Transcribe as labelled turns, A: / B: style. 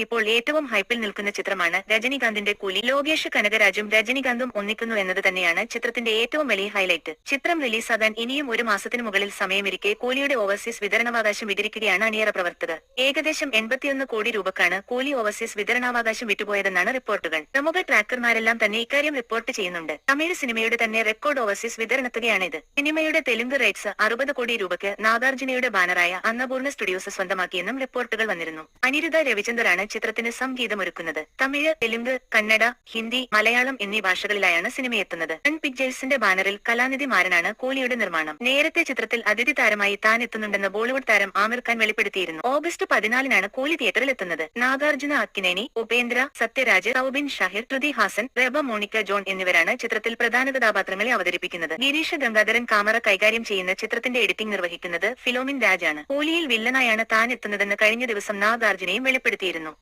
A: ഇപ്പോൾ ഏറ്റവും ഹൈപ്പിൽ നിൽക്കുന്ന ചിത്രമാണ് രജനികാന്തിന്റെ കൂലി. ലോകേഷ് കനകരാജും രജനികാന്തും ഒന്നിക്കുന്നു എന്നത് തന്നെയാണ് ചിത്രത്തിന്റെ ഏറ്റവും വലിയ ഹൈലൈറ്റ്. ചിത്രം റിലീസാകാൻ ഇനിയും ഒരു മാസത്തിന് മുകളിൽ സമയമിരിക്കെ കൂലിയുടെ ഓവർസീസ് വിതരണാവകാശം വിതിരിക്കുകയാണ് അണിയറ പ്രവർത്തകർ. ഏകദേശം എൺപത്തിയൊന്ന് കോടി രൂപക്കാണ് കൂലി ഓവർസീസ് വിതരണാവകാശം വിട്ടുപോയതെന്നാണ് റിപ്പോർട്ടുകൾ. പ്രമുഖ ട്രാക്കർമാരെല്ലാം തന്നെ ഇക്കാര്യം റിപ്പോർട്ട് ചെയ്യുന്നുണ്ട്. തമിഴ് സിനിമയുടെ തന്നെ റെക്കോർഡ് ഓവർസീസ് വിതരണത്തുകയാണിത്. സിനിമയുടെ തെലുങ്ക് റൈറ്റ്സ് അറുപത് കോടി രൂപയ്ക്ക് നാഗാർജുനയുടെ ബാനറായ അന്നപൂർണ സ്റ്റുഡിയോസ് സ്വന്തമാക്കിയെന്നും റിപ്പോർട്ടുകൾ വന്നിരുന്നു. അനിരുദ്ധ രവിചന്ദറാണ് ചിത്രത്തിന് സംഗീതമൊരുക്കുന്നത്. തമിഴ് തെലുങ്ക് കന്നഡ ഹിന്ദി മലയാളം എന്നീ ഭാഷകളിലായാണ് സിനിമയെത്തുന്നത്. സൺ പിക്ചേഴ്സിന്റെ ബാനറിൽ കലാനിധി മാരനാണ് കോലിയുടെ നിർമ്മാണം. നേരത്തെ ചിത്രത്തിൽ അതിഥി താരമായി താൻ എത്തുന്നുണ്ടെന്ന് ബോളിവുഡ് താരം ആമിർ ഖാൻ വെളിപ്പെടുത്തിയിരുന്നു. ഓഗസ്റ്റ് പതിനാലിനാണ് കൂലി തിയേറ്ററിൽ എത്തുന്നത്. നാഗാർജുന അക്കിനേനി ഉപേന്ദ്ര സത്യരാജ് സൗബിൻ ഷാഹിർ ശ്രുതി ഹാസൻ റെബ മോണിക്ക ജോൺ എന്നിവരാണ് ചിത്രത്തിൽ പ്രധാന കഥാപാത്രങ്ങളെ അവതരിപ്പിക്കുന്നത്. ഗിരീഷ് ഗംഗാധരൻ കാമറ കൈകാര്യം ചെയ്യുന്ന ചിത്രത്തിന്റെ എഡിറ്റിംഗ് നിർവഹിക്കുന്നത് ഫിലോമിൻ രാജാണ്. കോലിയിൽ വില്ലനായാണ് താൻ എത്തുന്നതെന്ന് കഴിഞ്ഞ ദിവസം നാഗാർജുനയും വെളിപ്പെടുത്തിയിരുന്നു.